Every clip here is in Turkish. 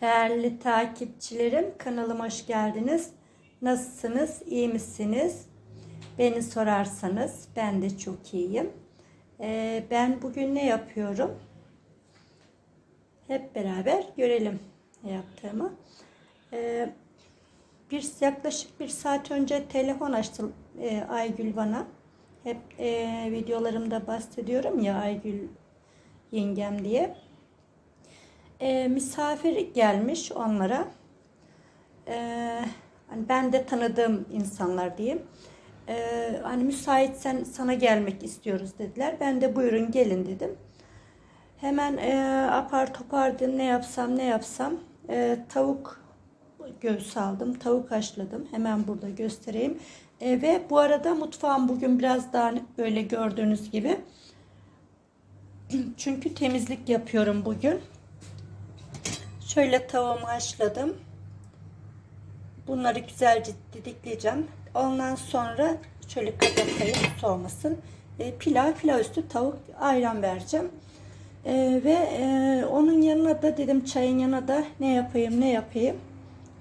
Değerli takipçilerim, kanalıma hoş geldiniz. Nasılsınız, iyi misiniz? Beni sorarsanız ben de çok iyiyim. Ee, ben bugün ne yapıyorum? Hep beraber görelim ne yaptığımı. Ee, bir yaklaşık bir saat önce telefon açtı e, Aygül bana. Hep e, videolarımda bahsediyorum ya Aygül yengem diye e, misafir gelmiş onlara. E, hani ben de tanıdığım insanlar diyeyim. E, hani müsaitsen sana gelmek istiyoruz dediler. Ben de buyurun gelin dedim. Hemen e, apar topardım ne yapsam ne yapsam e, tavuk göğsü aldım. Tavuk haşladım. Hemen burada göstereyim. E, ve bu arada mutfağım bugün biraz dağınık böyle gördüğünüz gibi. Çünkü temizlik yapıyorum bugün. Şöyle tavuğumu haşladım. Bunları güzelce didikleyeceğim. Ondan sonra şöyle kapatayım soğumasın. E, pilav, pilav üstü tavuk ayran vereceğim. E, ve e, onun yanına da dedim çayın yanına da ne yapayım ne yapayım.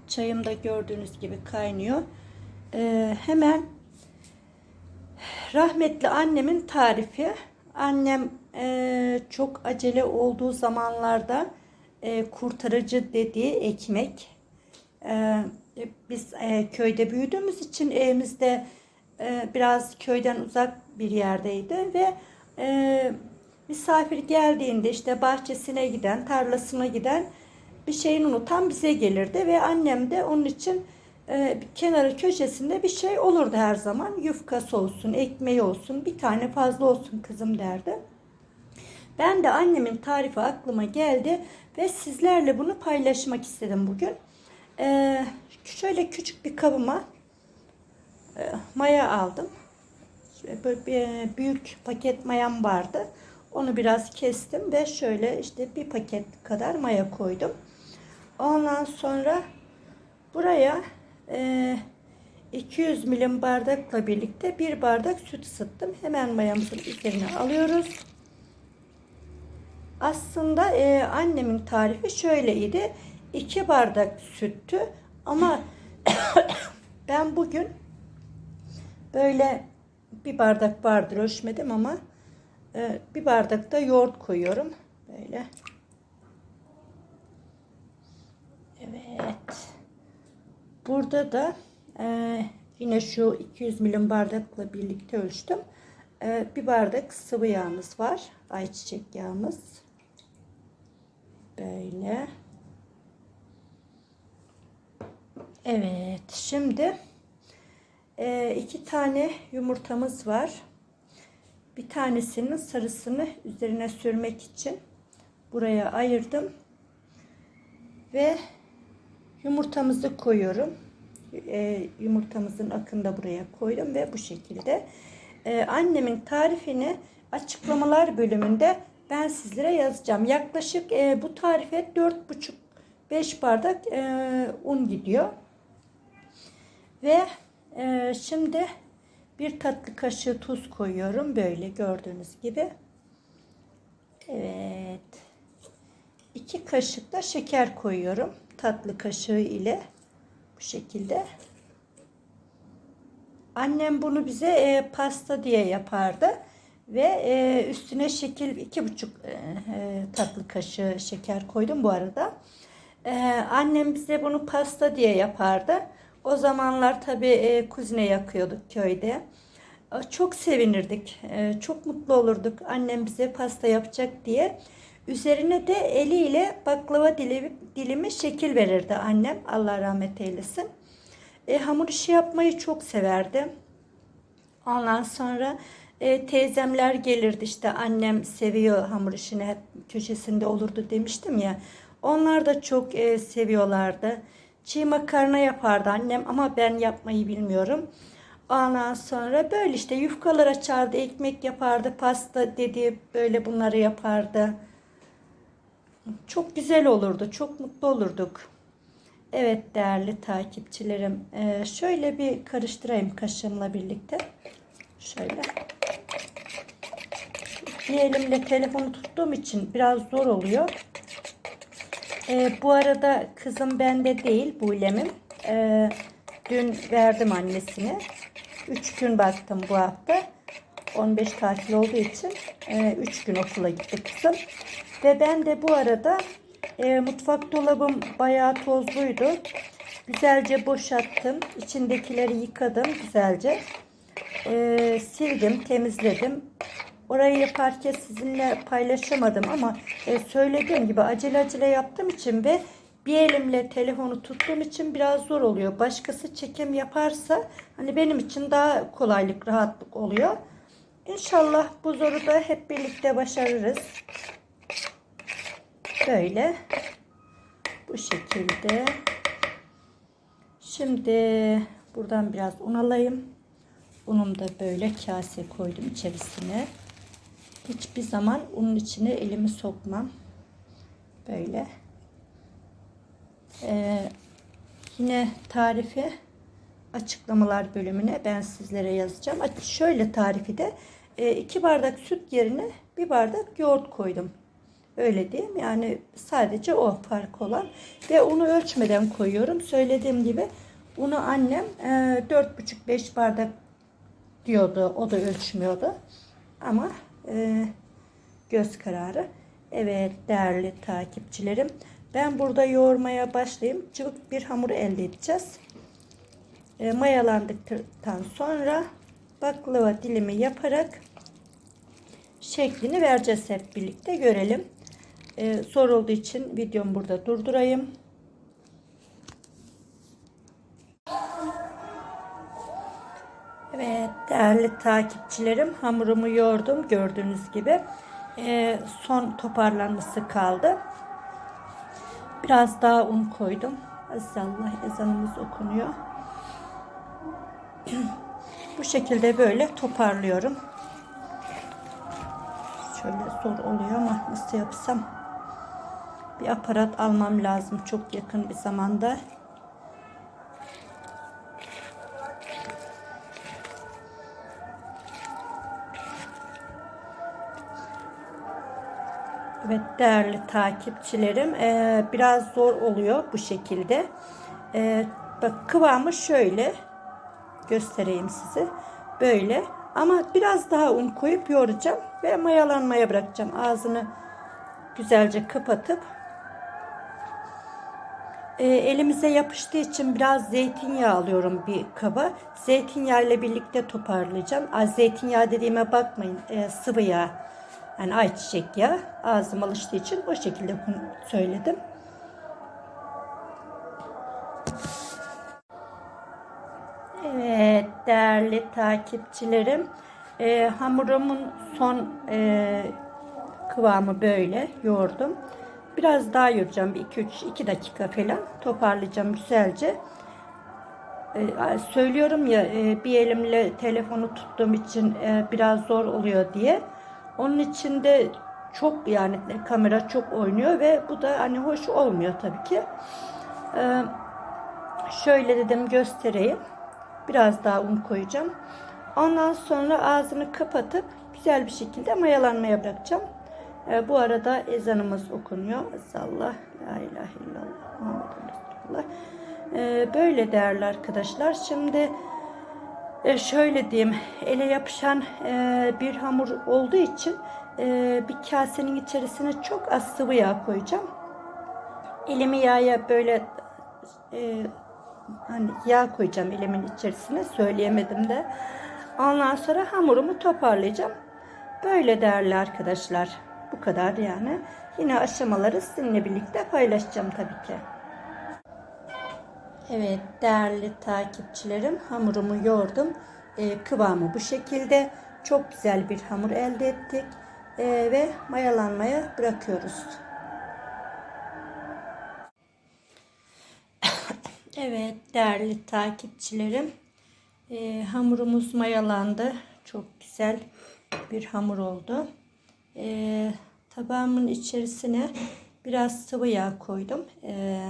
Çayım da gördüğünüz gibi kaynıyor. E, hemen rahmetli annemin tarifi. Annem e, çok acele olduğu zamanlarda e, kurtarıcı dediği ekmek. E, biz e, köyde büyüdüğümüz için evimizde e, biraz köyden uzak bir yerdeydi ve e, misafir geldiğinde işte bahçesine giden, tarlasına giden bir şeyini unutan bize gelirdi ve annem de onun için e, kenarı köşesinde bir şey olurdu her zaman. Yufkası olsun, ekmeği olsun, bir tane fazla olsun kızım derdi. Ben de annemin tarifi aklıma geldi ve sizlerle bunu paylaşmak istedim bugün. Ee, şöyle küçük bir kabıma e, maya aldım. Böyle bir büyük paket mayam vardı. Onu biraz kestim ve şöyle işte bir paket kadar maya koydum. Ondan sonra buraya e, 200 milim bardakla birlikte bir bardak süt ısıttım. Hemen mayamızın üzerine alıyoruz. Aslında e, annemin tarifi şöyleydi. 2 bardak süttü ama ben bugün böyle bir bardak vardır ölçmedim ama e, bir bardak da yoğurt koyuyorum. Böyle. Evet. Burada da e, yine şu 200 milim bardakla birlikte ölçtüm. E, bir bardak sıvı yağımız var. Ayçiçek yağımız. Böyle. Evet. Şimdi e, iki tane yumurtamız var. Bir tanesinin sarısını üzerine sürmek için buraya ayırdım. Ve yumurtamızı koyuyorum. E, yumurtamızın akını da buraya koydum ve bu şekilde. E, annemin tarifini açıklamalar bölümünde ben sizlere yazacağım. Yaklaşık e, bu tarife 4,5-5 bardak e, un gidiyor. Ve e, şimdi bir tatlı kaşığı tuz koyuyorum. Böyle gördüğünüz gibi. Evet. 2 kaşık da şeker koyuyorum. Tatlı kaşığı ile. Bu şekilde. Annem bunu bize e, pasta diye yapardı ve e, üstüne şekil iki buçuk e, e, tatlı kaşığı şeker koydum bu arada. E, annem bize bunu pasta diye yapardı. O zamanlar tabii e, kuzine yakıyorduk köyde. E, çok sevinirdik, e, çok mutlu olurduk annem bize pasta yapacak diye. Üzerine de eliyle baklava dilimi, dilimi şekil verirdi annem. Allah rahmet eylesin. E, hamur işi yapmayı çok severdi. Ondan sonra e, teyzemler gelirdi işte annem seviyor hamur işini hep köşesinde olurdu demiştim ya. Onlar da çok e, seviyorlardı. Çiğ makarna yapardı annem ama ben yapmayı bilmiyorum. Ondan sonra böyle işte yufkalar açardı, ekmek yapardı, pasta dedi böyle bunları yapardı. Çok güzel olurdu, çok mutlu olurduk. Evet değerli takipçilerim, ee, şöyle bir karıştırayım kaşığımla birlikte. Şöyle. Bir elimle telefonu tuttuğum için biraz zor oluyor. Ee, bu arada kızım bende değil Bulem'im. Ee, dün verdim annesine. 3 gün baktım bu hafta. 15 tatil olduğu için 3 gün okula gitti kızım. Ve ben de bu arada e, mutfak dolabım bayağı tozluydu. Güzelce boşalttım. İçindekileri yıkadım güzelce. E, sildim, temizledim. Orayı yaparken sizinle paylaşamadım ama e, söylediğim gibi acele acele yaptığım için ve bir elimle telefonu tuttuğum için biraz zor oluyor. Başkası çekim yaparsa hani benim için daha kolaylık, rahatlık oluyor. İnşallah bu zoru da hep birlikte başarırız. Böyle. Bu şekilde. Şimdi buradan biraz un alayım. Unumu da böyle kase koydum içerisine. Hiçbir zaman unun içine elimi sokmam. Böyle. Ee, yine tarifi açıklamalar bölümüne ben sizlere yazacağım. Şöyle tarifi de 2 bardak süt yerine bir bardak yoğurt koydum. Öyle diyeyim. Yani sadece o fark olan. Ve unu ölçmeden koyuyorum. Söylediğim gibi unu annem 4,5-5 bardak diyordu. O da ölçmüyordu. Ama e, göz kararı. Evet değerli takipçilerim. Ben burada yoğurmaya başlayayım. Cıvık bir hamur elde edeceğiz. E, mayalandıktan sonra baklava dilimi yaparak şeklini vereceğiz hep birlikte görelim. Ee, zor olduğu için videomu burada durdurayım. Evet değerli takipçilerim hamurumu yoğurdum gördüğünüz gibi. Ee, son toparlanması kaldı. Biraz daha un koydum. Allah ezanımız okunuyor. Bu şekilde böyle toparlıyorum. Şöyle zor oluyor ama nasıl yapsam. Bir aparat almam lazım çok yakın bir zamanda. Evet değerli takipçilerim ee, biraz zor oluyor bu şekilde. Ee, bak kıvamı şöyle göstereyim size. Böyle ama biraz daha un koyup yoğuracağım ve mayalanmaya bırakacağım. Ağzını güzelce kapatıp e, elimize yapıştığı için biraz zeytinyağı alıyorum bir kaba. Zeytinyağı ile birlikte toparlayacağım. Az zeytinyağı dediğime bakmayın. E, sıvı yağ. Yani ayçiçek yağı. Ağzım alıştığı için o şekilde söyledim. Evet değerli takipçilerim. E, hamurumun son e, kıvamı böyle yoğurdum. Biraz daha yoğuracağım. 2-3-2 dakika falan toparlayacağım güzelce. Ee, söylüyorum ya e, bir elimle telefonu tuttuğum için e, biraz zor oluyor diye. Onun için de çok yani kamera çok oynuyor ve bu da hani hoş olmuyor tabii ki. Ee, şöyle dedim göstereyim. Biraz daha un koyacağım. Ondan sonra ağzını kapatıp güzel bir şekilde mayalanmaya bırakacağım. E, bu arada ezanımız okunuyor. Allah, la ilahe illallah, Muhammed Resulullah. E, böyle değerli arkadaşlar. Şimdi e, şöyle diyeyim, ele yapışan e, bir hamur olduğu için e, bir kasenin içerisine çok az sıvı yağ koyacağım. Elimi yağa böyle hani yağ koyacağım elimin içerisine söyleyemedim de. Ondan sonra hamurumu toparlayacağım. Böyle değerli arkadaşlar. Bu kadar yani. Yine aşamaları sizinle birlikte paylaşacağım tabii ki. Evet değerli takipçilerim hamurumu yoğurdum. Ee, kıvamı bu şekilde. Çok güzel bir hamur elde ettik. Ee, ve mayalanmaya bırakıyoruz. evet değerli takipçilerim. E, hamurumuz mayalandı. Çok güzel bir hamur oldu e, tabağımın içerisine biraz sıvı yağ koydum. E,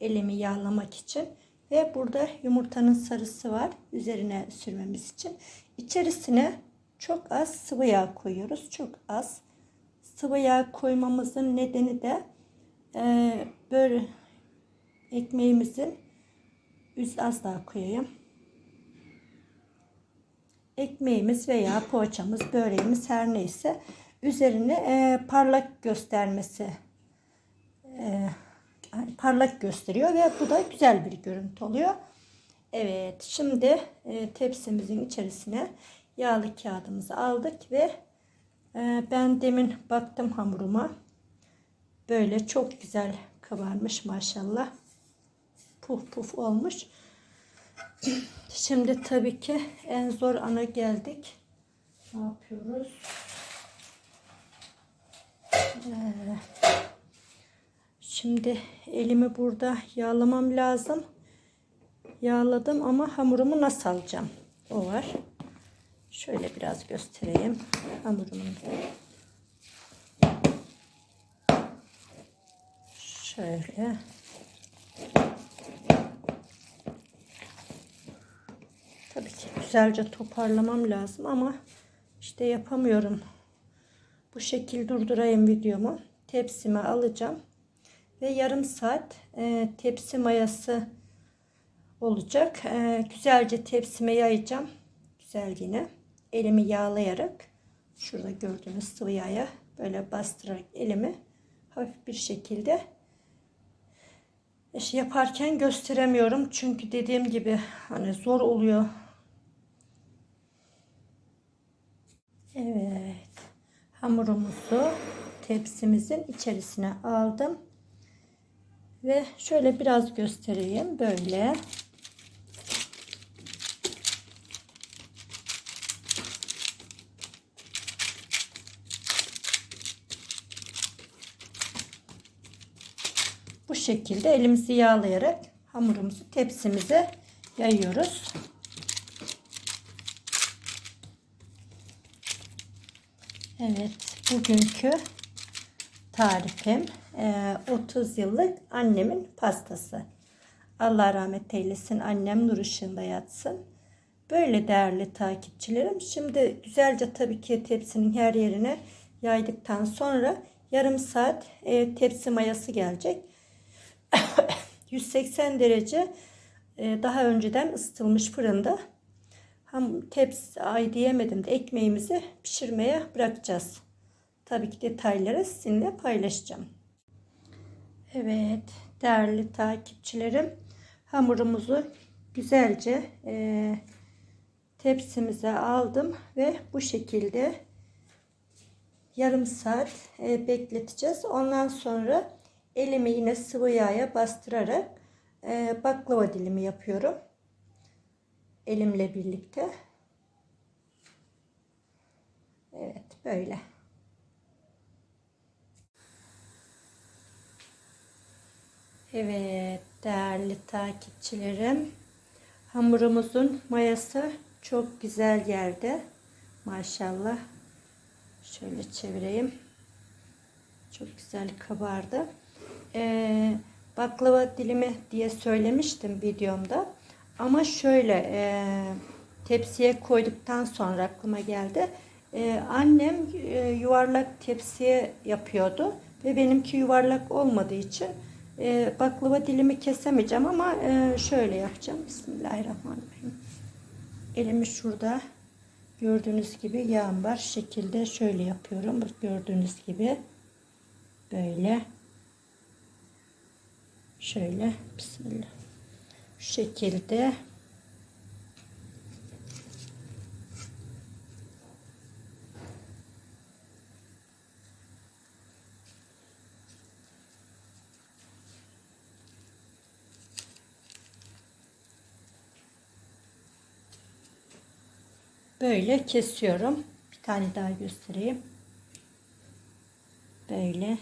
elimi yağlamak için. Ve burada yumurtanın sarısı var. Üzerine sürmemiz için. İçerisine çok az sıvı yağ koyuyoruz. Çok az. Sıvı yağ koymamızın nedeni de e, böyle ekmeğimizin üst az daha koyayım. Ekmeğimiz veya poğaçamız, böreğimiz her neyse üzerine e, parlak göstermesi e, parlak gösteriyor ve bu da güzel bir görüntü oluyor. Evet şimdi e, tepsimizin içerisine yağlı kağıdımızı aldık ve e, ben demin baktım hamuruma böyle çok güzel kabarmış maşallah puf puf olmuş. Şimdi tabii ki en zor ana geldik. Ne yapıyoruz? Ee, şimdi elimi burada yağlamam lazım. Yağladım ama hamurumu nasıl alacağım? O var. Şöyle biraz göstereyim hamurumun. Şöyle. Tabii ki güzelce toparlamam lazım ama işte yapamıyorum. Bu şekil durdurayım videomu. Tepsime alacağım. Ve yarım saat e, tepsi mayası olacak. E, güzelce tepsime yayacağım. Güzel yine. Elimi yağlayarak şurada gördüğünüz sıvı yağa böyle bastırarak elimi hafif bir şekilde işte yaparken gösteremiyorum. Çünkü dediğim gibi hani zor oluyor. Evet. Hamurumuzu tepsimizin içerisine aldım. Ve şöyle biraz göstereyim. Böyle. Bu şekilde elimizi yağlayarak hamurumuzu tepsimize yayıyoruz. Evet, bugünkü tarifim 30 yıllık annemin pastası. Allah rahmet eylesin. Annem nur ışığında yatsın. Böyle değerli takipçilerim. Şimdi güzelce tabii ki tepsinin her yerine yaydıktan sonra yarım saat e, tepsi mayası gelecek. 180 derece e, daha önceden ısıtılmış fırında ham tepsi ay diyemedim de ekmeğimizi pişirmeye bırakacağız. Tabii ki detayları sizinle paylaşacağım. Evet değerli takipçilerim hamurumuzu güzelce e, tepsimize aldım ve bu şekilde yarım saat e, bekleteceğiz. Ondan sonra elimi yine sıvı yağa bastırarak e, baklava dilimi yapıyorum. Elimle birlikte. Evet böyle. Evet değerli takipçilerim. Hamurumuzun mayası çok güzel geldi. Maşallah. Şöyle çevireyim. Çok güzel kabardı. Ee, baklava dilimi diye söylemiştim videomda. Ama şöyle e, tepsiye koyduktan sonra aklıma geldi. E, annem e, yuvarlak tepsiye yapıyordu. Ve benimki yuvarlak olmadığı için e, baklava dilimi kesemeyeceğim ama e, şöyle yapacağım. Bismillahirrahmanirrahim. Elimi şurada gördüğünüz gibi yağım var. Şekilde şöyle yapıyorum. Gördüğünüz gibi böyle şöyle bismillah şu şekilde böyle kesiyorum. Bir tane daha göstereyim. Böyle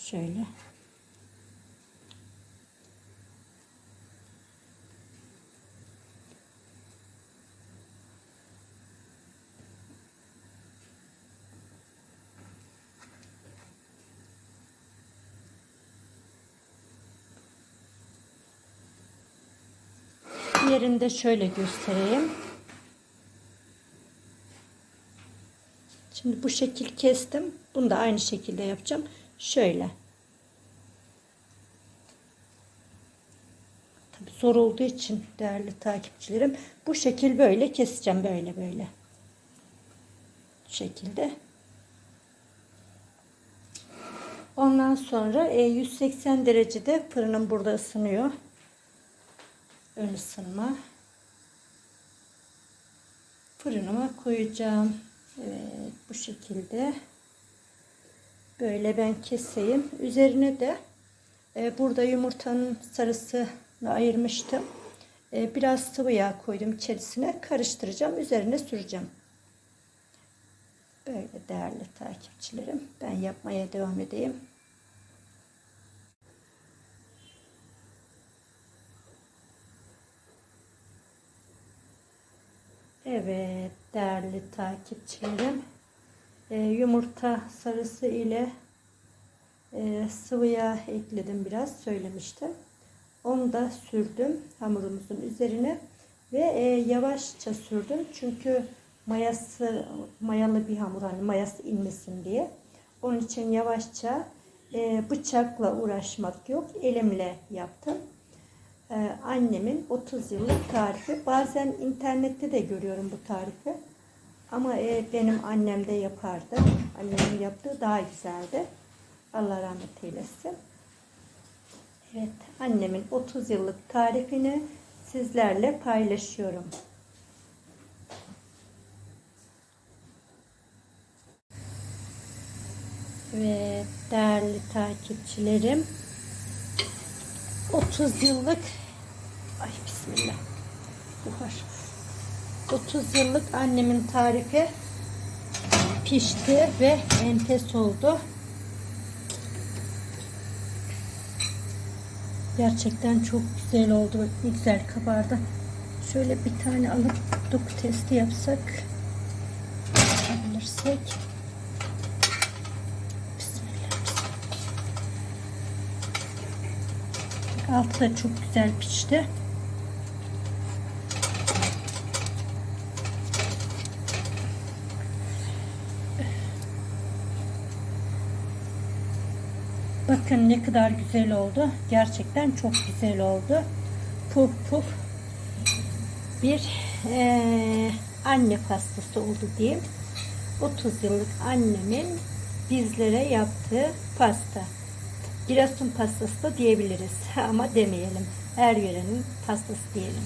şöyle Diğerini şöyle göstereyim. Şimdi bu şekil kestim. Bunu da aynı şekilde yapacağım. Şöyle. Tabii zor olduğu için değerli takipçilerim bu şekil böyle keseceğim böyle böyle. Bu şekilde. Ondan sonra e, 180 derecede fırınım burada ısınıyor. Ön ısınma. Fırınıma koyacağım. Evet bu şekilde. Böyle ben keseyim. Üzerine de e, burada yumurtanın sarısını ayırmıştım. E, biraz sıvı yağ koydum içerisine. Karıştıracağım. Üzerine süreceğim. Böyle değerli takipçilerim. Ben yapmaya devam edeyim. Evet değerli takipçilerim. Ee, yumurta sarısı ile e, sıvı yağ ekledim biraz söylemiştim. Onu da sürdüm hamurumuzun üzerine ve e, yavaşça sürdüm çünkü mayası mayalı bir hamur hani mayası inmesin diye. Onun için yavaşça e, bıçakla uğraşmak yok elimle yaptım. Ee, annemin 30 yıllık tarifi. Bazen internette de görüyorum bu tarifi. Ama e, benim annem de yapardı. Annemin yaptığı daha güzeldi. Allah rahmet eylesin. Evet, annemin 30 yıllık tarifini sizlerle paylaşıyorum. Ve değerli takipçilerim 30 yıllık ay bismillah buhar 30 yıllık annemin tarifi pişti ve enfes oldu. Gerçekten çok güzel oldu. Güzel kabardı. Şöyle bir tane alıp doku testi yapsak. Yapabilirsek. Da çok güzel pişti. Bakın ne kadar güzel oldu. Gerçekten çok güzel oldu. Puf puf bir eee, anne pastası oldu diyeyim. 30 yıllık annemin bizlere yaptığı pasta. Giresun pastası da diyebiliriz ama demeyelim. Her yörenin pastası diyelim.